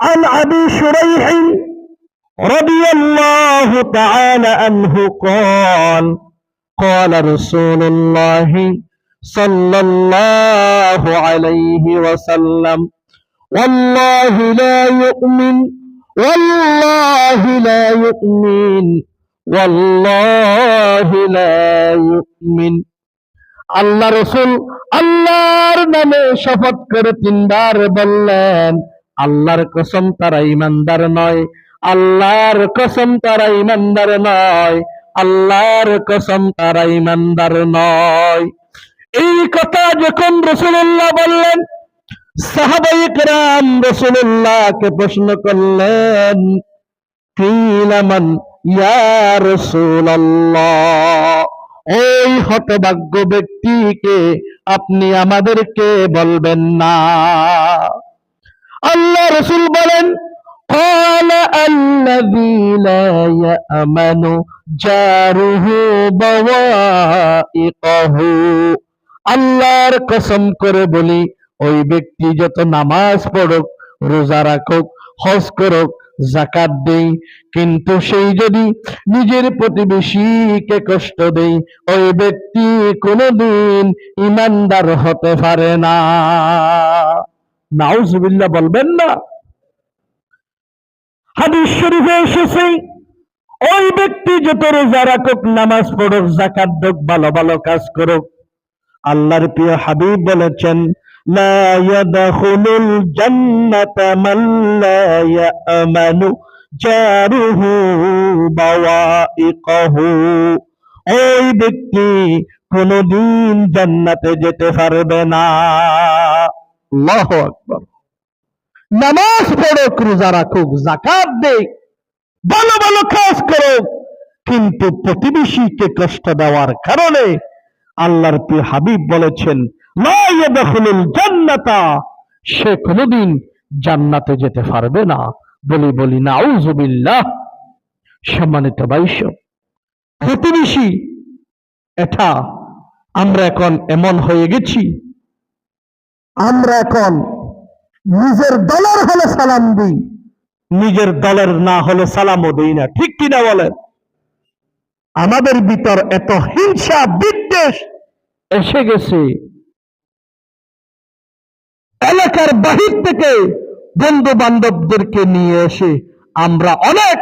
عن أبي شريح رضي الله تعالى عنه قال قال رسول الله صلى الله عليه وسلم والله لا يؤمن والله لا يؤمن والله لا يؤمن আল্লাহ রসুল আল্লাহর নামে শপথ করে তিনবার বললেন আল্লাহর কসম তারা ইমানদার নয়, আল্লাহর কসম তারা ইমানদার নয়, আল্লাহর কসম তারা ইমানদার নয়। এই কথা যখন রসুল্লাহ বললেন, সাহাবাই রাম রসুল্লাহকে প্রশ্ন করলেন কিলামান ইয়া রসুল্লাহ ওই হতভাগ্য ব্যক্তিকে আপনি আমাদেরকে বলবেন না। আল্লাহ রসুল বলেন قال الذي لا يأمن جاره بوائقه আল্লাহর কসম করে বলি ওই ব্যক্তি যত নামাজ পড়ুক রোজা রাখুক হজ করুক জাকাত দেই কিন্তু সেই যদি নিজের প্রতিবেশীকে কষ্ট দেই ওই ব্যক্তি কোনোদিন ইমানদার হতে পারে না নাউজুবিল্লা বলবেন না। হাদিস শরীফে এসেছে, ওই ব্যক্তি যত রোজা রাখুক, নামাজ পড়ুক জাকাত দোক, ভালো ভালো কাজ করুক, আল্লাহর প্রিয় হাবিব বলেছেন ওই ব্যক্তি কোনদিন জান্নাতে যেতে পারবে না। আল্লাহ আকবার। নামাজ পড়ুক রোজা রাখুক জাকাত দেখ ভালো ভালো কাজ করুক কিন্তু প্রতিবেশীকে কষ্ট দেওয়ার কারণে আল্লাহর প্রিয় হাবিব বলেছেন জান্নাতা সে কোনোদিন জান্নাতে যেতে পারবে না। বলি বলি নাউজুবিল্লাহ সম্মানিত বাইশ প্রতিবেশী, এটা আমরা এখন এমন হয়ে গেছি আমরা এখন নিজের দলের হলে সালাম দিই। নিজের দলের না হলে সালামও দিই না। ঠিক কিনা বলেন? আমাদের ভিতর এত হিংসা বিদ্বেষ এসে গেছে। এলাকার বাহির থেকে বন্ধু বান্ধবদেরকে নিয়ে এসে আমরা অনেক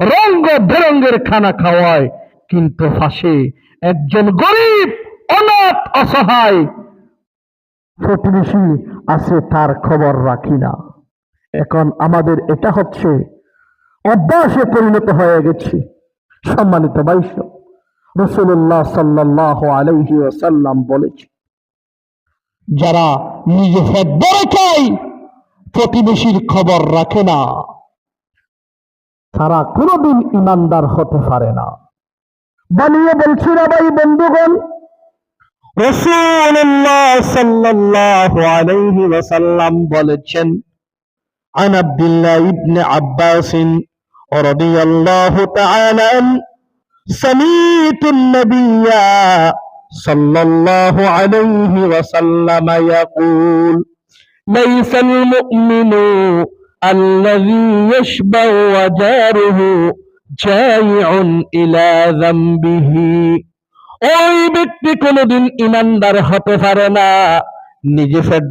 রঙ্গ বেরঙ্গের খানা খাওয়াই কিন্তু ফাঁসে একজন গরিব অনাথ অসহায় প্রতিবেশী আছে, তার খবর রাখি না। এখন আমাদের এটা হচ্ছে, অভ্যাসে পরিণত হয়ে গেছে। সম্মানিত বাইশ রসুল্লাহ সাল্লাহ আলহি ওসাল্লাম বলেছে, যারা নিজে ফেদ্দরে প্রতিবেশীর খবর রাখে না। তারা কোনোদিন ইমানদার হতে পারে না। বানিয়ে বলছি না ভাই বন্ধুগণ রসুল্লাহ সাল্লাল্লাহু আলাইহি ওয়াসাল্লাম বলেছেন عن عبد الله بن عباس رضي الله تعالى عنه سمعت النبي صلى الله عليه وسلم يقول ليس المؤمن الذي يشبع وجاره جائع إلى ذنبه ওই ব্যক্তি কোনোদিন ইমানদার হতে পারে না। নিজে ফেট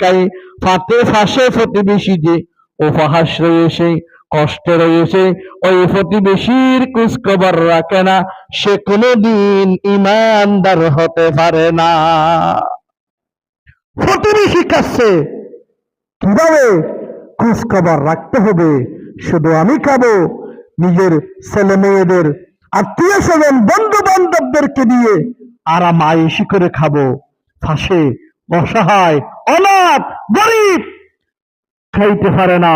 কাই ফাতে ফাঁসে প্রতিবেশী যে উপহাস রয়েছে, কষ্ট রয়েছে, ওই প্রতিবেশীর খোঁজখবর রাখে না। সে কোনোদিন ইমানদার হতে পারে না। প্রতিবেশী কাছে কীভাবে খোঁজখবর রাখতে হবে? শুধু আমি খাব? নিজের ছেলে মেয়েদের আত্মীয় স্বজন বন্ধু বান্ধবদেরকে দিয়ে আরাম আয়েসি করে খাব। ফাঁসে, অসহায়, অনাথ, গরিব খাইতে পারে না।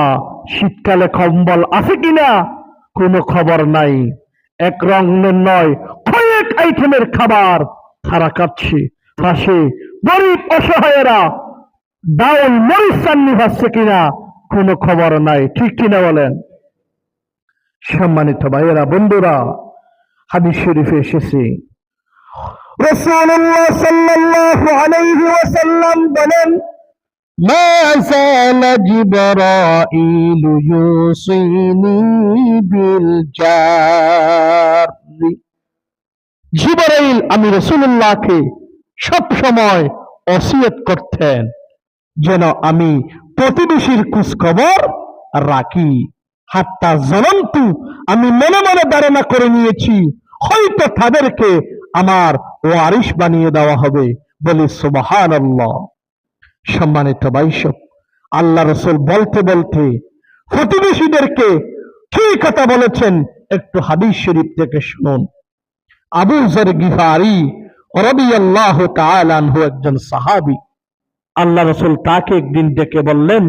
শীতকালে কম্বল আছে কিনা কোনো খবর নাই। এক রঙের নয়, কয়েক আইটেমের খাবার তারা খাচ্ছে। ফাঁসে, গরিব, অসহায়েরা ডাউল মরিচ চাননি পাচ্ছে কিনা কোনো খবর নাই। ঠিক কিনা বলেন? সম্মানিত ভাইয়েরা, বন্ধুরা হাদিস শরীফে এসেছে রসুল্লাহ সাল্লাল্লাহু আলাইহি ওয়াসাল্লাম বলেন ما زال جبرائيل يوصيني بالجار জিবরাইল আমি রসুল্লাহকে সব সময় অসিয়ত করতেন যেন আমি প্রতিবেশীর খোঁজখবর রাখি হাত্তা জনন্তু আমি মনে মনে ধারণা করে নিয়েছি, হয়তো তাদেরকে আমার ওয়ারিশ বানিয়ে দেওয়া হবে। বলে সুবাহান সম্মানিত বাইশক আল্লাহ রসুল বলতে বলতে প্রতিবেশীদেরকে কি কথা বলেছেন, একটু হাদিস শরীফ থেকে শুনুন। আবু জর গিফারি রাদিয়াল্লাহু তাআলা আনহু একজন সাহাবী, আল্লাহ রসুল তাকে একদিন ডেকে বললেন,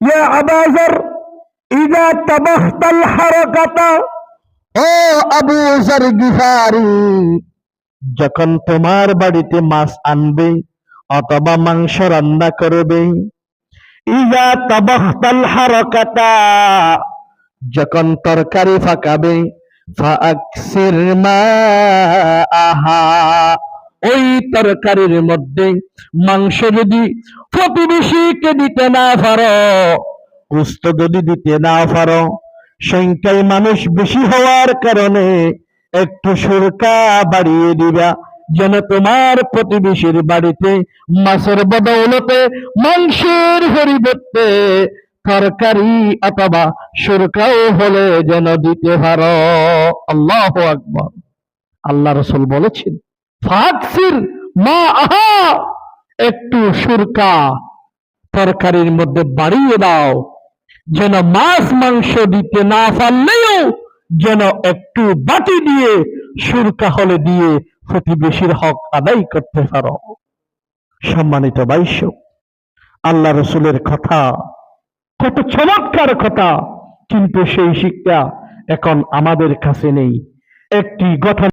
ইয়া আবু ইযা তাবাহতাল হারাকাতা ও আবু জর গিফারি যখন তোমার বাড়িতে মাছ আনবে অথবা মাংস রান্না করবে ইযা তাবাহতাল হারাকাতা যখন তরকারি ফাঁকাবে ফাকসির আহা ওই তরকারির মধ্যে মাংস যদি প্রতিবেশীকে দিতে না পারো গুস্ত যদি দিতে না পারো, সংখ্যায় মানুষ বেশি হওয়ার কারণে একটু সুরকা বাড়িয়ে দিবা। যেন তোমার প্রতিবেশীর বাড়িতে মাছের বদৌলতে মাংসের পরিবর্তে তরকারি অথবা সুরকাও হলে যেন দিতে পারো। আল্লাহ আকবর। আল্লাহ রসুল বলেছেন, ফাকসির মা আহা, একটু সুরকা তরকারির মধ্যে বাড়িয়ে দাও। যেন মাছ মাংস দিতে না পারলেও যেন একটু বাটি দিয়ে, সুরকা হলে দিয়ে প্রতিবেশীর হক আদায় করতে পারো। সম্মানিত বাইশ আল্লাহ রসুলের কথা, কত চমৎকার কথা, কিন্তু সেই শিক্ষা এখন আমাদের কাছে নেই। একটি কথা